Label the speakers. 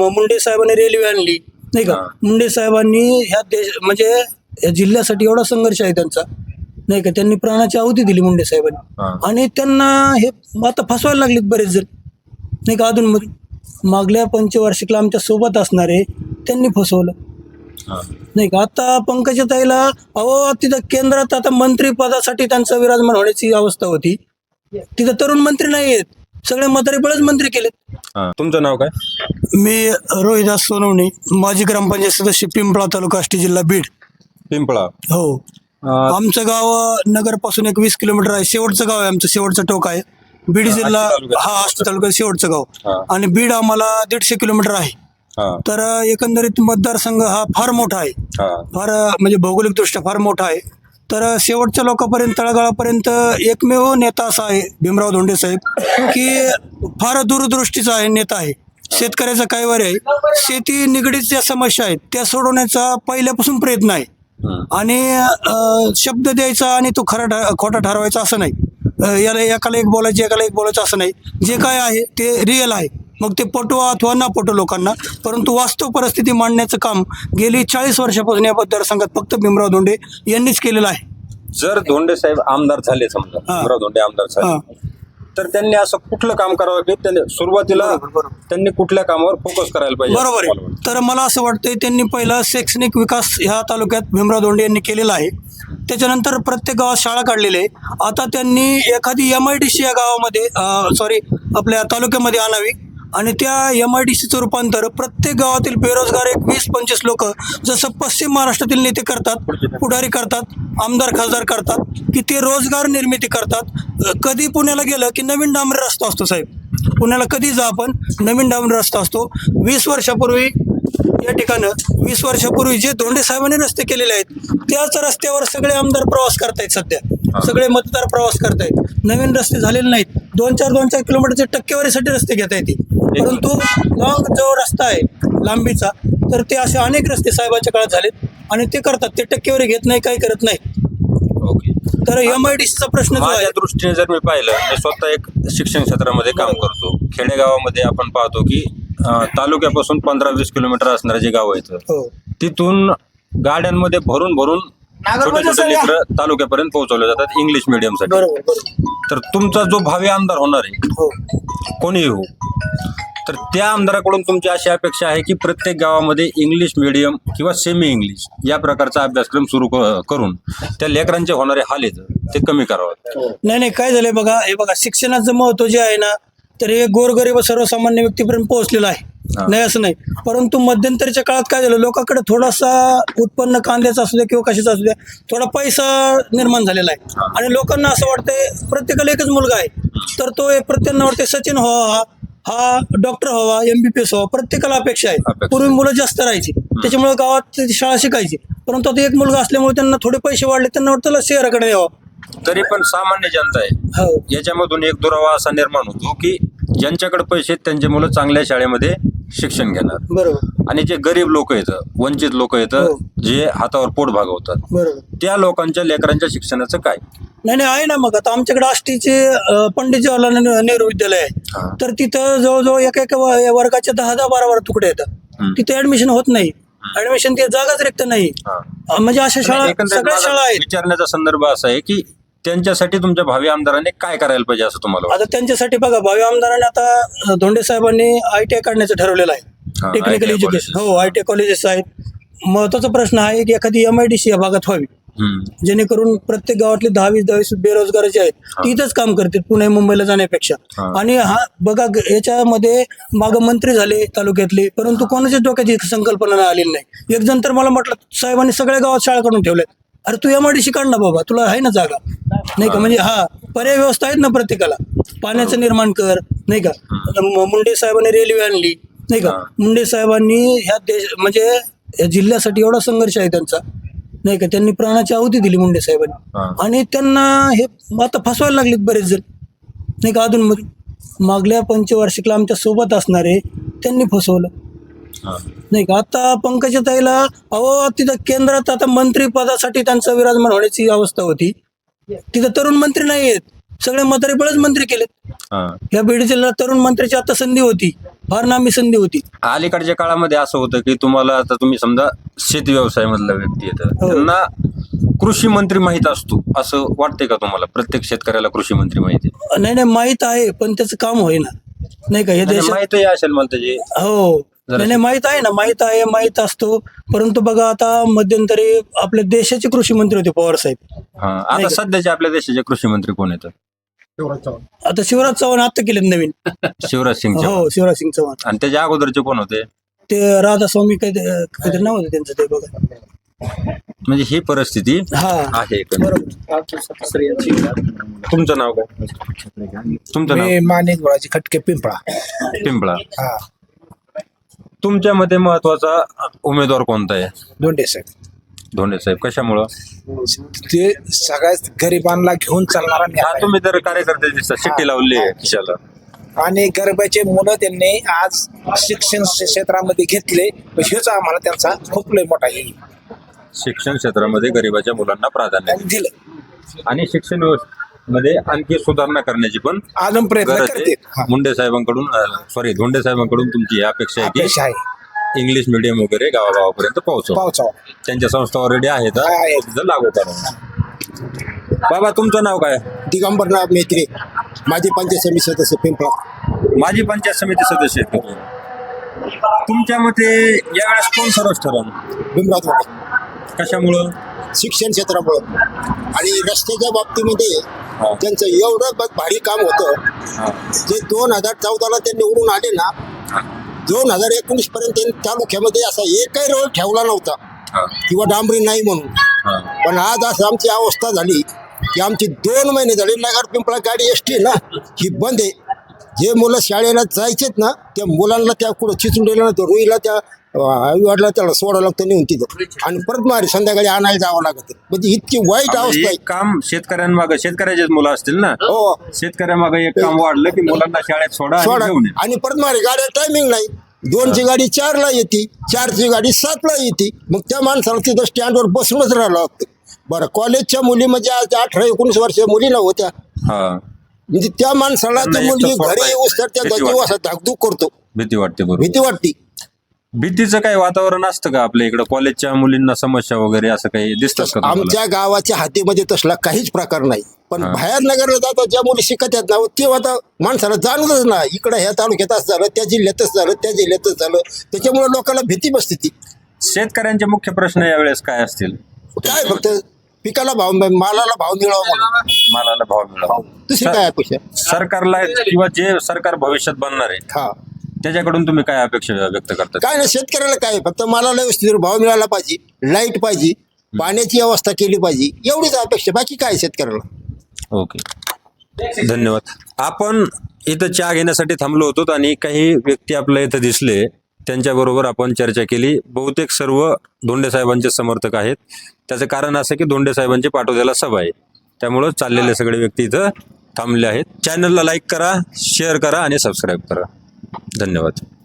Speaker 1: म- मुंडे साहेबांनी रेल्वे आणली. नाही का. मुंडे साहेबांनी ह्या देश म्हणजे या जिल्ह्यासाठी एवढा संघर्ष आहे त्यांचा. नाही का? त्यांनी प्राणाची आहुती दिली मुंडे. साहेबांनी. आणि त्यांना हे आता फसवायला लागलेत बरेच जण. नाही का? अजून मग मागल्या पंचवार्षिकला आमच्यासोबत असणारे त्यांनी फसवलं. नाही का? आता पंकजा ताईला अहो तिथं केंद्रात आता मंत्री पदासाठी त्यांचं विराजमान होण्याची अवस्था होती. तिथं तरुण मंत्री नाही आहेत. सगळे म्हातारे बळच मंत्री केलेत.
Speaker 2: हा. तुमचं नाव काय?
Speaker 1: मी रोहिदास सोनवणे माजी ग्रामपंचायत सदस्य पिंपळा तालुका आष्टी जिल्हा बीड.
Speaker 2: पिंपळा.
Speaker 1: हो.
Speaker 2: अं,
Speaker 1: आमचं गाव नगरपासून एक वीस किलोमीटर आहे. शेवटचं गाव आहे आमचं शेवटचं टोक आहे. बीड जिल्हा. हा आष्टी तालुक्यात शेवटचं गाव. आणि बीड आम्हाला दीडशे किलोमीटर आहे.
Speaker 2: हा.
Speaker 1: तर एकंदरीत मतदारसंघ हा फार मोठा आहे.
Speaker 2: हा.
Speaker 1: फार म्हणजे भौगोलिकदृष्ट्या फार मोठा आहे. तर शेवटच्या लोकांपर्यंत तळागाळापर्यंत एकमेव नेता असा आहे भीमराव धोंडे साहेब की फार दूरदृष्टीचा आहे नेता आहे. शेतकऱ्याचा काय वर आहे? शेती निगडीत ज्या समस्या आहेत त्या सोडवण्याचा पहिल्यापासून प्रयत्न आहे. आणि शब्द द्यायचा आणि तो खरा ठा- खोटा ठरवायचा असं नाही. याला एकाला एक बोलायचं एकाला एक बोलायचं असं नाही. जे काय आहे ते रिअल आहे. मग ते पटो अथवा ना पटो लोकांना परंतु वास्तव परिस्थिती मांडण्याचं काम गेली चाळीस वर्षापासून या मतदारसंघात फक्त भीमराव धोंडे यांनीच केलेलं आहे.
Speaker 2: जर धोंडे साहेब आमदार झाले समजा. भीमराव धोंडे आमदार झाले तर त्यांनी असं कुठलं काम करावं की त्यांनी सुरुवातीला. त्यांनी कुठल्या कामावर फोकस करायला पाहिजे?
Speaker 1: बरोबर आहे. तर मला असं वाटतंय त्यांनी पहिला शैक्षणिक विकास ह्या तालुक्यात भीमराव धोंडे यांनी केलेला आहे. त्याच्यानंतर प्रत्येक गावात शाळा काढलेली आहे. आता त्यांनी एखादी एम आय डी सी या गावामध्ये सॉरी आपल्या तालुक्यामध्ये आणावी. आणि त्या एम आय डी सीचं रूपांतर प्रत्येक गावातील बेरोजगार एक वीस पंचवीस लोक जसं पश्चिम महाराष्ट्रातील नेते करतात पुढारी करतात आमदार खासदार करतात की ते रोजगार निर्मिती करतात. कधी पुण्याला गेलं की नवीन डांबरी रस्ता असतो साहेब. पुण्याला कधी जा आपण नवीन डांबरी रस्ता असतो. वीस वर्षापूर्वी या ठिकाणं वीस वर्षापूर्वी जे धोंडे साहेबांनी रस्ते केलेले आहेत त्याच रस्त्यावर सगळे आमदार प्रवास करतायत सध्या. सगळे मतदार प्रवास करतायत. नवीन रस्ते झालेले नाहीत. दोन चार दोन चार किलोमीटरच्या टक्केवारीसाठी रस्ते घेता येते परंतु लॉंग जो रस्ता आहे लांबीचा तर ते असे अनेक रस्ते साहेबांच्या काळात झालेत आणि ते करतात. ते टक्केवारी घेत नाही काही करत नाही.
Speaker 2: ओके.
Speaker 1: तर एम आय डी सीचा प्रश्न जो आहे
Speaker 2: माझ्या दृष्टीने जर मी पाहिलं मी स्वतः एक शिक्षण क्षेत्रामध्ये काम करतो. खेडेगावामध्ये आपण पाहतो की अं, तालुक्यापासून पंधरा वीस किलोमीटर असणारे जे गाव आहेत
Speaker 1: हो.
Speaker 2: तिथून गाड्यांमध्ये भरून भरून छोटे छोटे लेकरं तालुक्यापर्यंत पोहोचवले जातात इंग्लिश
Speaker 1: बरोबर बरोबर.
Speaker 2: तर तुमचा जो भावी आमदार होणार आहे
Speaker 1: हो.
Speaker 2: कोणीही हो तर त्या आमदाराकडून तुमची अशी अपेक्षा आहे की प्रत्येक गावामध्ये इंग्लिश मिडियम किंवा सेमी इंग्लिश या प्रकारचा अभ्यासक्रम सुरू क- करून त्या लेकरांचे होणारे हाल आहेत ते कमी करावं.
Speaker 1: नाही नाही काय झालंय बघा हे बघा शिक्षणाचं महत्त्व जे आहे ना तर हे गोरगरीब सर्वसामान्य व्यक्तीपर्यंत पोहोचलेलं आहे. नाही असं नाही. परंतु मध्यंतरीच्या काळात काय झालं? लोकांकडे थोडासा उत्पन्न कांद्याचा असू द्या किंवा कशाचा असू द्या थोडा पैसा निर्माण झालेला आहे. आणि लोकांना असं वाटतंय प्रत्येकाला एकच मुलगा आहे. तर तो एक प्रत्येकांना वाटते सचिन व्हावा हा हा डॉक्टर व्हावा एम बी पी एस व्हावा प्रत्येकाला अपेक्षा आहे. पूर्वी मुलं जास्त राहायची. त्याच्यामुळे गावात शाळा शिकायची. परंतु आता एक मुलगा असल्यामुळे त्यांना थोडे पैसे वाढले त्यांना वाटतं शहराकडे यावं.
Speaker 2: तरी पण सामान्य जनता आहे.
Speaker 1: हो.
Speaker 2: याच्यामधून एक दुरावा असा निर्माण होतो की ज्यांच्याकडे पैसे आहेत त्यांचे मुलं चांगल्या शाळेमध्ये शिक्षण घेणार.
Speaker 1: बरोबर.
Speaker 2: आणि जे गरीब लोक आहेत वंचित लोक आहेत
Speaker 1: हो.
Speaker 2: जे हातावर पोट भागवतात
Speaker 1: बरोबर.
Speaker 2: त्या लोकांच्या लेकरांच्या शिक्षणाचं काय?
Speaker 1: नाही नाही आहे ना मग. आता आमच्याकडे आष्टीचे अं, पंडित जवाहरलाल नेहरू नेहरू विद्यालय
Speaker 2: हा.
Speaker 1: आहे तर तिथं जवळजवळ एका एका व- वर्गाचे दहा दहा बारा बारा तुकडे येतात.
Speaker 2: हम्म.
Speaker 1: तिथे ऍडमिशन होत नाही. ऍडमिशन ती जागाच रिक्त नाही.
Speaker 2: हा.
Speaker 1: अं, म्हणजे अशा शाळा
Speaker 2: एकंदरीत
Speaker 1: सगळ्या
Speaker 2: माझा
Speaker 1: शाळा आहेत.
Speaker 2: विचारण्याचा संदर्भ असा आहे की त्यांच्यासाठी तुमच्या भावी आमदारांनी काय करायला पाहिजे असं तुम्हाला?
Speaker 1: आता त्यांच्यासाठी बघा भावी आमदारांनी आता धोंडे साहेबांनी आय टी आय काढण्याचं ठरवलेलं आहे. टेक्निकल एज्युकेशन हो आय टी आय कॉलेजेस आहेत. महत्त्वाचा प्रश्न आहे की एखादी एम आय डी सी या भागात व्हावी. जेणेकरून प्रत्येक गावातले दहावीस दहावीस बेरोजगार जे आहेत ती इथंच काम करतील पुणे मुंबईला जाण्यापेक्षा. आणि हा बघा याच्यामध्ये माग मंत्री झाले तालुक्यातले परंतु कोणाच्याच डोक्याची संकल्पना आलेली नाही. एक जण तर मला म्हटलं साहेबांनी सगळ्या गावात शाळा काढून ठेवल्यात. अरे तू एमआयडीसी काढ ना बाबा तुला आहे ना जागा. नाही का? म्हणजे हा पर्याय व्यवस्था आहेत ना प्रत्येकाला. पाण्याचं निर्माण कर नाही का? मुंडे साहेबांनी रेल्वे आणली नाही का. मुंडे साहेबांनी ह्या देश म्हणजे या जिल्ह्यासाठी एवढा संघर्ष आहे त्यांचा नाही का? त्यांनी प्राणाची आहुती दिली मुंडे. साहेबांनी. आणि त्यांना हे आता फसवायला लागलेत बरेच जण. नाही का? अजून मग मागल्या पंचवार्षिकला आमच्यासोबत असणारे त्यांनी फसवलं. नाही का? आता पंकजा ताईला अहो तिथं केंद्रात आता मंत्री पदासाठी त्यांचं विराजमान होण्याची अवस्था होती. तिथं तरुण मंत्री नाही आहेत सगळे म्हातारे बळच मंत्री केलेत. या बीड जिल्हा तरुण मंत्र्याची आता संधी होती. फार नामी संधी होती.
Speaker 2: अलीकडच्या काळामध्ये असं होतं की तुम्हाला आता तुम्ही समजा शेती व्यवसायामधला व्यक्ती येतं
Speaker 1: हो.
Speaker 2: त्यांना कृषी मंत्री माहीत असतो. असं वाटतंय का तुम्हाला? प्रत्येक शेतकऱ्याला कृषी मंत्री माहिती?
Speaker 1: नाही नाही माहीत आहे पण त्याचं काम होईना. नाही का? हे
Speaker 2: माहीतही असेल मला त्याची.
Speaker 1: हो. नाही नाही माहीत आहे ना माहीत आहे माहीत असतो. परंतु बघा आता मध्यंतरी आपल्या देशाचे कृषी मंत्री होते पवार साहेब.
Speaker 2: हा आता सध्याचे आपल्या देशाचे कृषी मंत्री कोण येतं
Speaker 1: आता शिवराज चव्हाण आता केलेत नवीन.
Speaker 2: शिवराज सिंग चौहान.
Speaker 1: हो शिवराज सिंग चव्हाण.
Speaker 2: आणि त्याच्या अगोदरचे कोण होते?
Speaker 1: ते राधास्वामी काहीतरी काहीतरी नाव होतं त्यांचं ते बघा.
Speaker 2: म्हणजे ही परिस्थिती
Speaker 1: हा.
Speaker 2: आहे एकंदरीत. तुमचं नाव काय? तुमचं नाव?
Speaker 3: मी माणिक गुळाची खटके पिंपळा.
Speaker 2: पिंपळा.
Speaker 3: हा.
Speaker 2: तुमच्या मते महत्त्वाचा उमेदवार कोणता आहे?
Speaker 3: दोंडे साहेब.
Speaker 2: धोंडे साहेब कशामुळं?
Speaker 3: ते सगळ्यात गरिबांना घेऊन चालणारा
Speaker 2: हा
Speaker 3: नेता.
Speaker 2: तुम्ही तर कार्यकर्ते दिसता शिट्टी लावली आहे खिशाला.
Speaker 3: आणि गरिबाचे मुलं त्यांनी आज शिक्षण क्षेत्रामध्ये घेतले पण हेच आम्हाला त्यांचा खूप लय मोठा हे.
Speaker 2: शिक्षण क्षेत्रामध्ये गरिबाच्या मुलांना प्राधान्य
Speaker 3: त्यांनी दिलं.
Speaker 2: आणि शिक्षण व्यवस्थेमध्ये आणखी सुधारणा करण्याची पण
Speaker 3: अजून प्रयत्न
Speaker 2: गरज
Speaker 3: करते
Speaker 2: मुंडे साहेबांकडून सॉरी धोंडे साहेबांकडून तुमची ही अपेक्षा आहे
Speaker 3: अपेक्षा आहे.
Speaker 2: की इंग्लिश मिडियम वगैरे गावागावापर्यंत पोहोचव.
Speaker 3: पावसावा
Speaker 2: त्यांच्या संस्था ऑलरेडी आहेत. तिथं लागू करा. बाबा तुमचं नाव काय?
Speaker 4: दिगंबरनाथ मेत्रे. माजी पंचायत समिती सदस्य पिंपळा.
Speaker 2: माजी पंचायत समिती सदस्य. आहेत का तुम्ही? तुमच्या मते यावेळेस कोण सर्वच ठरण
Speaker 4: भीमराव
Speaker 2: कशामुळं?
Speaker 4: शिक्षण क्षेत्रामुळं आणि रस्त्याच्या बाबतीमध्ये. त्यांचं एवढं ब- भारी काम होतं. जे दोन हजार चौदाला ते निवडून आले ना दोन हजार एकोणीस पर्यंत त्यांनी तालुक्यामध्ये असा एकही रोड ठेवला नव्हता. किंवा डांबरी नाही म्हणून. पण आज असं आमची अवस्था झाली की आमची दोन महिने झाले नगर पिंपळा गाडी एस टी ना ही बंद आहे जे मुलं शाळेला जायचेत ना त्या मुलांना त्या कुठं चिचुंडीला ना रुईला त्या आईवडला त्याला सोडावं लागतं नेऊन तिथं. आणि परत मारे संध्याकाळी आणायला जावं लागतं. म्हणजे इतकी वाईट अवस्था आहे.
Speaker 2: एक काम शेतकऱ्यांमागं शेतकऱ्याचेच मुलं असतील ना?
Speaker 4: हो.
Speaker 2: शेतकऱ्यामागं एक काम वाढलं की मुलांना शाळेत सोडा आणि
Speaker 4: सोडा.
Speaker 2: घेऊन या.
Speaker 4: आणि परत मारे गाड्या टायमिंग नाही दोनची गाडी चारला येते. चारची गाडी सातला येते. मग त्या माणसाला तिथं स्टँडवर बसूनच राहावं लागतं. बरं कॉलेजच्या मुली म्हणजे आज अठरा एकोणीस वर्ष मुलीला होत्या.
Speaker 2: हा.
Speaker 4: म्हणजे त्या माणसाला
Speaker 2: त्यांना
Speaker 4: ती मुलगी
Speaker 2: एकटं सोडता
Speaker 4: घरी
Speaker 2: येत
Speaker 4: येऊस तर त्या
Speaker 2: भीती वाटते.
Speaker 4: धाकधूक करतो.
Speaker 2: भीती वाटते बरोबर.
Speaker 4: भीती वाटते.
Speaker 2: भीतीचं काही वातावरण असतं का आपल्या इकडं? कॉलेजच्या मुलींना समस्या वगैरे असं काही दिसतं का तुम्हाला?
Speaker 4: आमच्या गावाच्या हातीमध्ये तसला काहीच प्रकार नाही. पण. बाहेर नगरला जातात ज्या मुली शिकत आहेत ना ते आता माणसाला जाणवतच ना इकडं ह्या तालुक्यात असं झालं त्या जिल्ह्यातच झालं त्या जिल्ह्यातच झालं. त्याच्यामुळे लोकांना भीती बसते ती.
Speaker 2: शेतकऱ्यांचे मुख्य प्रश्न यावेळेस काय असतील?
Speaker 4: काय फक्त पिकाला भाव मालाला भाव मिळावा म्हणून.
Speaker 2: मालाला भाव मिळावा.
Speaker 4: दुसरी काय अपेक्षा?
Speaker 2: सरकारला किंवा जे सरकार भविष्यात बनणार आहे
Speaker 4: हा.
Speaker 2: त्याच्याकडून तुम्ही काय अपेक्षा व्यक्त करता?
Speaker 4: काय नाही शेतकऱ्याला काय फक्त मालाला व्यवस्थित भाव मिळाला पाहिजे लाइट पाहिजे पाण्याची व्यवस्था केली पाहिजे एवढीच अपेक्षा. बाकी काय शेतकऱ्याला?
Speaker 2: ओके. धन्यवाद. आपण इथं चहा घेण्यासाठी थांबलो होतो आणि काही व्यक्ती आपल्या इथं दिसले. त्यांच्याबरोबर आपण चर्चा केली. बहुतेक सर्व धोंडे साहेबांचे समर्थक आहेत. त्याचं कारण असं की धोंडे साहेबांची पाठवलेला सभा आहे. त्यामुळं चाललेले सगळे व्यक्ती इथं थांबले आहेत. चॅनलला लाईक करा शेअर करा आणि सबस्क्राईब करा. धन्यवाद.